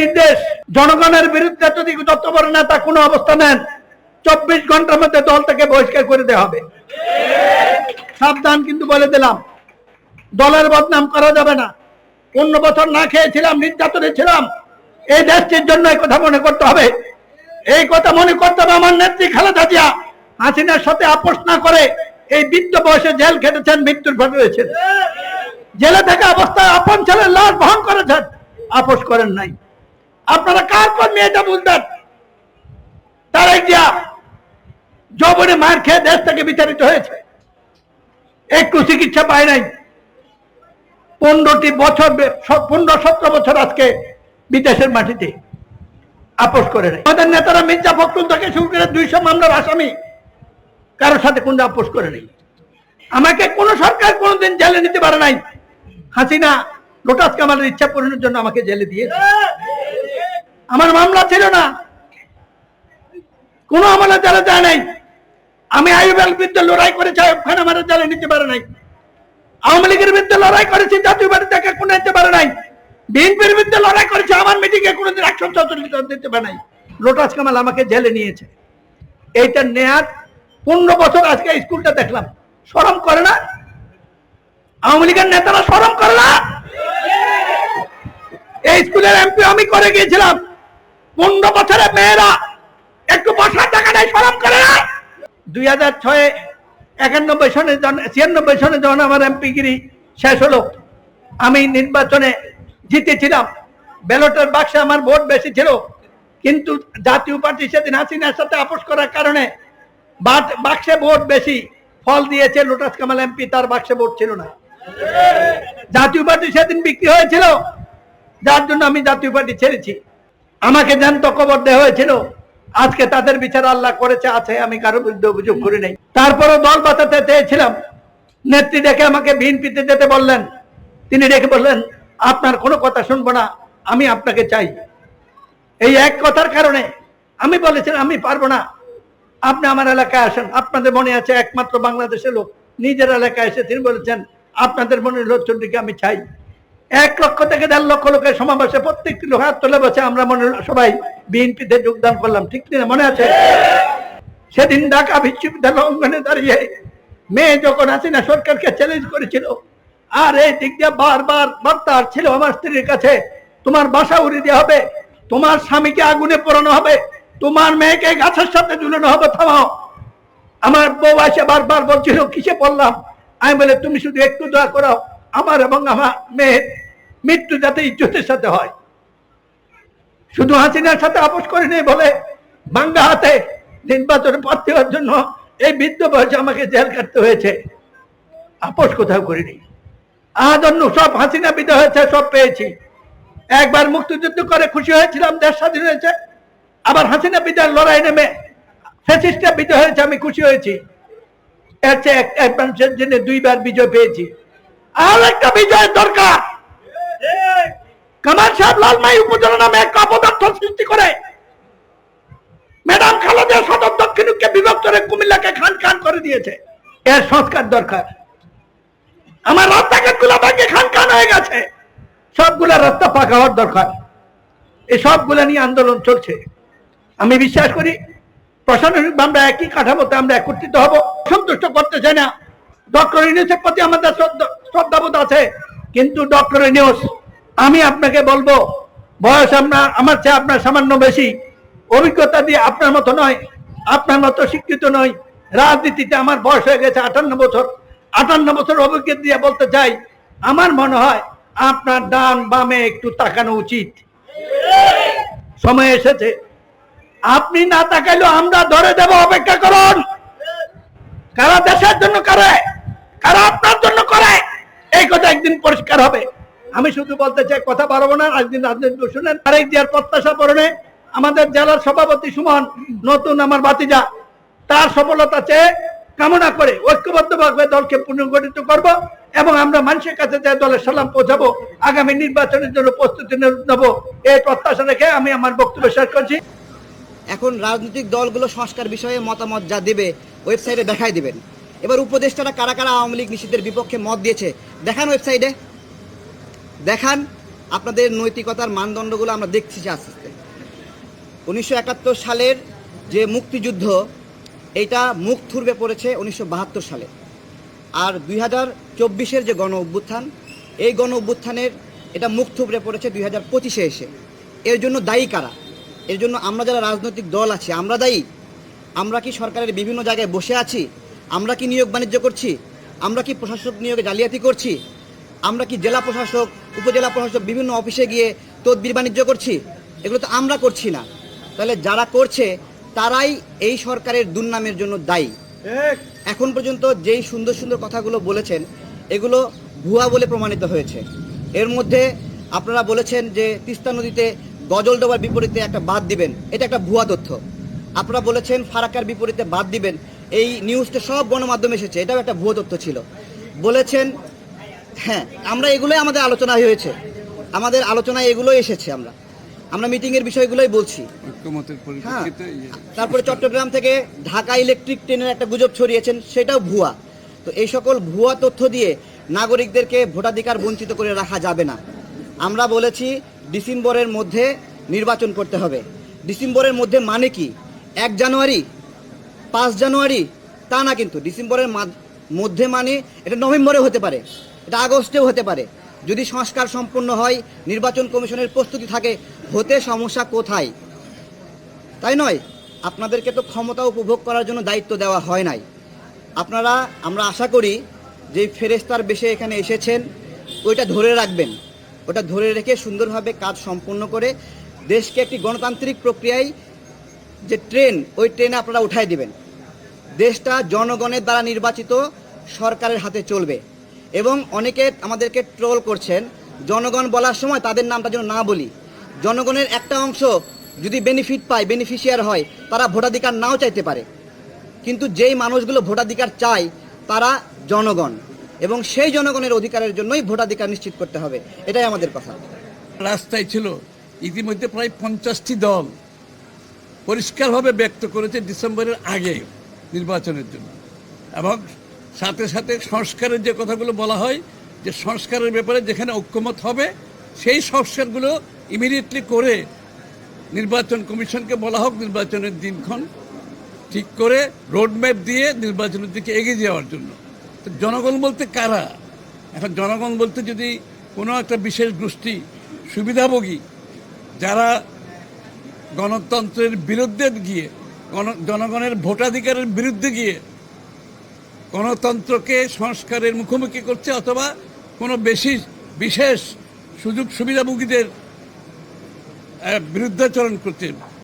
নির্দেশ, জনগণের বিরুদ্ধে যদি নেতা কোনো অবস্থা নেন, চব্বিশ ঘণ্টার মধ্যে দল থেকে বহিষ্কার করে দেওয়া হবে। সাবধান কিন্তু বলে দিলাম, দলের বদনাম করা যাবে না। অন্য বছর না খেয়েছিলাম, নির্যাতনে ছিলাম। এই দেশটির জন্য এই কথা মনে করতে হবে। এই কথা মনে করতে হবে আমার নেত্রী খালেদা জিয়া। হাসিনার সাথে আপোষ না করে এই বৃদ্ধ বয়সে জেল খেটেছেন, মৃত্যুর ভোট হয়েছেন জেলে থাকা অবস্থায় আপন ছেলের লাশ বহন করেছেন। আপোষ করেন নাই। আপনারা কার কর্মী মেয়েটা বুঝবেন? তারেক জিয়া যৌবনে মার খেয়ে দেশ থেকে বিচারিত হয়েছে। একটু চিকিৎসা পায় নাই। পনেরোটি বছর পনেরো সতেরো বছর আজকে বিদেশের মাটিতে আপোষ করে নেই। আমাদের নেতারা মির্জা ফখরুল থেকে শুরু করে দুইশো মামলার আসামি কারোর সাথে কোন আপোষ করে নেই। আমাকে কোন সরকার কোনোদিন জেলে নিতে পারে নাই। হাসিনা, লোটাস কামালের ইচ্ছা পূরণের জন্য আমাকে জেলে দিয়ে আমার মামলা ছিল না। কোন আমলে জেলে যায় নাই। আমি আইবেল বিরুদ্ধে লড়াই করেছি আইব খান আমার জেলে নিতে পারে নাই। আওয়ামী লীগের বিরুদ্ধে লড়াই করেছি, জাতীয় পার্টি থেকে কোনো নিতে পারে নাই। বিএনপির বিরুদ্ধে লড়াই করেছি, আমার মিটিং এ কোনোদিন একশো চৌচল্লিশ দিতে পারে নাই। লোটাস কামাল আমাকে জেলে নিয়েছে। এইটা নেয়ার পনেরো বছর আজকে স্কুলটা দেখলাম। সরম করে না? আওয়ামী লীগের নেতারা সরম করে না? এই স্কুলের এমপি আমি করে গিয়েছিলাম। পনেরো বছরের মেয়েরা একটু বসার টাকা নেই সরম করে না? দুই হাজার ছয়ে একানব্বই সনে ছিয়ানব্বই সনে যখন আমার এমপি গিরি শেষ হলো, আমি নির্বাচনে জিতেছিলাম। ব্যালটের বাক্সে আমার ভোট বেশি ছিল। কিন্তু জাতীয় পার্টি সেদিন হাসিনার সাথে আপোষ করার কারণে বাক্সে ভোট বেশি, ফল দিয়েছে লোটাস কামাল এমপি, তার বাক্সে ভোট ছিল না। জাতীয় পার্টি সেদিন বিক্রি হয়েছিল, যার জন্য আমি জাতীয় পার্টি ছেড়েছি। আমাকে জ্যান্ত কবর দেওয়া হয়েছিল, আজকে তাদের বিচার আল্লাহ করেছে, আছে, আমি কারও বিরুদ্ধে অভিযোগ করি নাই। তারপরও দল বাঁচাতে চেয়েছিলাম, নেত্রী ডেকে আমাকে বিএনপিতে যেতে বললেন। তিনি ডেকে বললেন, আপনার কোনো কথা শুনব না, আমি আপনাকে চাই। এই এক কথার কারণে আমি বলেছিলাম, আমি পারব না। আপনি আমার এলাকায় আসেন, আপনাদের মনে আছে একমাত্র বাংলাদেশের লোক? নিজের এলাকায় এসে তিনি বলেছেন, আপনাদের মনে লোকজনটিকে আমি চাই। এক লক্ষ থেকে দেড় লক্ষ লোকের সমাবেশে প্রত্যেকটি লোক হাত তুলে বসে, আমরা মনে সবাই বিএনপিতে যোগদান করলাম, ঠিক না মনে আছে? সেদিন ঢাকা বিশ্ববিদ্যালয় অঙ্গনে দাঁড়িয়ে মেয়ে যখন হাসিনা সরকারকে চ্যালেঞ্জ করেছিল, আর এই দিক দিয়ে বারবার বার্তা ছিল আমার স্ত্রীর কাছে, তোমার বাসা উড়িয়ে দেওয়া হবে, তোমার স্বামীকে আগুনে পোড়ানো হবে তোমার মেয়েকে গাছের সাথে ঝুলানো হবে, থামাও। আমার বউ এসে বারবার বলছিল, কিসে পড়লাম? আমি বলে, তুমি শুধু একটু দয়া করো, আমার এবং আমার মেয়ের মৃত্যু যাতে ইজ্জতের সাথে হয়। শুধু হাসিনার সাথে আপোষ করে নেই বলে বাঙ্গা হাতে নির্বাচনে প্রার্থী হওয়ার জন্য এই বৃদ্ধ বয়সে আমাকে জেল কাটতে হয়েছে। আপোষ কোথাও করিনি। আজন্য সব হাসিনা বিদায় হয়েছে, সব পেয়েছি। একবার মুক্তিযুদ্ধ করে খুশি হয়েছিলাম, দেশ স্বাধীন হয়েছে। আবার হাসিনা বিদায় লড়াই নেমে ফ্যাসিস্টটা বিজয় হয়েছে, আমি খুশি হয়েছি। এর চেয়ে এক- মানুষের জন্য দুইবার বিজয় পেয়েছি। আর একটা বিজয়ের দরকার। কামাল সাহেব লালমাই উপজেলা নামে এক অপদার্থ সৃষ্টি করে। ম্যাডাম খালেদা সদর দক্ষিণকে বিভক্ত করে কুমিল্লাকে খান খান করে দিয়েছে। এর সংস্কার দরকার। আমার রাস্তাঘাটগুলা ভাগে খান খান হয়ে গেছে। সবগুলা রাস্তা পাকা হওয়ার দরকার। এই সবগুলা নিয়ে আন্দোলন চলছে। আমি বিশ্বাস করি প্রশাসনিক আমরা একই কাঠামোতে আমরা একত্রিত হব। সন্তুষ্ট করতে চাই না। ডক্টর ইউনিসের প্রতি আমাদের শ্রদ্ধাবোধ আছে। কিন্তু ডক্টর ইউনিউস আমি আপনাকে বলব, বয়স আপনার, আমার চেয়ে আপনার সামান্য বেশি। অভিজ্ঞতা দিয়ে আপনার মতো নয়, আপনার মতো শিক্ষিত নয়। রাজনীতিতে আমার বয়স হয়ে গেছে আটান্ন বছর। আটান্ন বছর অভিজ্ঞতা দিয়ে বলতে চাই, আমার মনে হয় আপনার ডান বামে একটু তাকানো উচিত। সময় এসেছে। আপনি না তাকাইলেও আমরা ধরে দেব, অপেক্ষা করুন। কারা দেশের জন্য করে? কারা আপনার জন্য করে? এই কথা একদিন পরিষ্কার হবে। আমি শুধু বলতে চাই, কথা পারব না একদিন রাজনীতি শুনেন। আরেক দিয়ার প্রত্যাশা পূরণে আমাদের জেলার সভাপতি সুমন, নতুন আমার বাতিজা তার সফলতা চেয়ে কামনা করে ঐক্যবদ্ধভাবে দলকে পুনর্গঠিত করব এবং আমরা মানুষের কাছে যে দলের সালাম পৌঁছাবো, আগামী নির্বাচনের জন্য প্রস্তুতি নেব। এই প্রত্যাশা রেখে আমি আমার বক্তব্য শেষ করছি। এখন রাজনৈতিক দলগুলো সংস্কার বিষয়ে মতামত যা দেবে ওয়েবসাইটে দেখাই দেবেন। এবার উপদেষ্টারা কারা কারা আওয়ামী লীগ নিষিদ্ধের বিপক্ষে মত দিয়েছে, দেখান ওয়েবসাইটে দেখান, আপনাদের নৈতিকতার মানদণ্ডগুলো আমরা দেখছি আস্তে আস্তে। উনিশশো একাত্তর সালের যে মুক্তিযুদ্ধ এটা মুখ থুরবে পড়েছে উনিশশো বাহাত্তর সালে। আর দুই হাজার চব্বিশের যে গণ অভ্যুত্থান, এই গণ অভ্যুত্থানের, এটা মুখ থুবড়ে পড়েছে দুই হাজার পঁচিশে এসে। এর জন্য দায়ী কারা? এর জন্য আমরা যারা রাজনৈতিক দল আছি আমরা দায়ী। আমরা কি সরকারের বিভিন্ন জায়গায় বসে আছি? আমরা কি নিয়োগ বাণিজ্য করছি? আমরা কি প্রশাসক নিয়োগে জালিয়াতি করছি? আমরা কি জেলা প্রশাসক উপজেলা প্রশাসক বিভিন্ন অফিসে গিয়ে তদবির বাণিজ্য করছি? এগুলো তো আমরা করছি না। তাহলে যারা করছে তারাই এই সরকারের দুর্নামের জন্য দায়ী। এখন পর্যন্ত যেই সুন্দর সুন্দর কথাগুলো বলেছেন এগুলো ভুয়া বলে প্রমাণিত হয়েছে। এর মধ্যে আপনারা বলেছেন যে তিস্তা নদীতে গজল ডোবার বিপরীতে একটা বাদ দিবেন। এটা একটা ভুয়া তথ্য। আপনারা বলেছেন ফারাক্কার বিপরীতে বাদ দিবেন। এই নিউজটা সব গণমাধ্যমে এসেছে। এটাও একটা ভুয়া তথ্য ছিল। বলেছেন হ্যাঁ আমরা এগুলোই আমাদের আলোচনা হয়েছে। আমাদের আলোচনায় এগুলোই এসেছে আমরা। আমরা মিটিংয়ের বিষয়গুলোই বলছি। হ্যাঁ। তারপরে চট্টগ্রাম থেকে ঢাকা ইলেকট্রিক ট্রেনের একটা গুজব ছড়িয়েছেন। সেটাও ভুয়া। তো এই সকল ভুয়া তথ্য দিয়ে নাগরিকদেরকে ভোটাধিকার বঞ্চিত করে রাখা যাবে না। আমরা বলেছি ডিসেম্বরের মধ্যে নির্বাচন করতে হবে। ডিসেম্বরের মধ্যে মানে কি? এক জানুয়ারি, পাঁচ জানুয়ারি, তা না কিন্তু। ডিসেম্বরের মধ্যে মানে এটা নভেম্বরে হতে পারে, এটা আগস্টেও হতে পারে। যদি সংস্কার সম্পূর্ণ হয়, নির্বাচন কমিশনের প্রস্তুতি থাকে, হতে সমস্যা কোথায়? তাই নয়, আপনাদেরকে তো ক্ষমতা উপভোগ করার জন্য দায়িত্ব দেওয়া হয় নাই। আপনারা, আমরা আশা করি যে ফেরেস্তার বেশে এখানে এসেছেন, ওইটা ধরে রাখবেন। ওটা ধরে রেখে সুন্দরভাবে কাজ সম্পন্ন করে দেশকে একটি গণতান্ত্রিক প্রক্রিয়ায় যে ট্রেন, ওই ট্রেনে আপনারা উঠাই দিবেন। দেশটা জনগণের দ্বারা নির্বাচিত, সরকারের হাতে চলবে। এবং অনেকে আমাদেরকে ট্রোল করছেন, জনগণ বলার সময় তাদের নামটা যেন না বলি। জনগণের একটা অংশ যদি বেনিফিট পায় বেনিফিশিয়ার হয়, তারা ভোটাধিকার নাও চাইতে পারে। কিন্তু যেই মানুষগুলো ভোটাধিকার চায়, তারা জনগণ। এবং সেই জনগণের অধিকারের জন্যই ভোটাধিকার নিশ্চিত করতে হবে। এটাই আমাদের কথা। রাস্তায় ছিল। ইতিমধ্যে প্রায় পঞ্চাশটি দল পরিষ্কারভাবে ব্যক্ত করেছে ডিসেম্বরের আগে নির্বাচনের জন্য। এবং সাথে সাথে সংস্কারের যে কথাগুলো বলা হয়, যে সংস্কারের ব্যাপারে যেখানে ঐক্যমত হবে, সেই সংস্কারগুলো ইমিডিয়েটলি করে নির্বাচন কমিশনকে বলা হোক, নির্বাচনের দিনক্ষণ ঠিক করে রোডম্যাপ দিয়ে নির্বাচনের দিকে এগিয়ে যাওয়ার জন্য। জনগণ বলতে কারা? এখন জনগণ বলতে যদি কোনো একটা বিশেষ গোষ্ঠী সুবিধাভোগী, যারা গণতন্ত্রের বিরুদ্ধে গিয়ে, গণ, জনগণের ভোটাধিকারের বিরুদ্ধে গিয়ে গণতন্ত্রকে সংস্কারের মুখোমুখি করছে অথবা কোনো বেশি বিশেষ সুযোগ সুবিধাভোগীদের বিরুদ্ধাচরণ করছে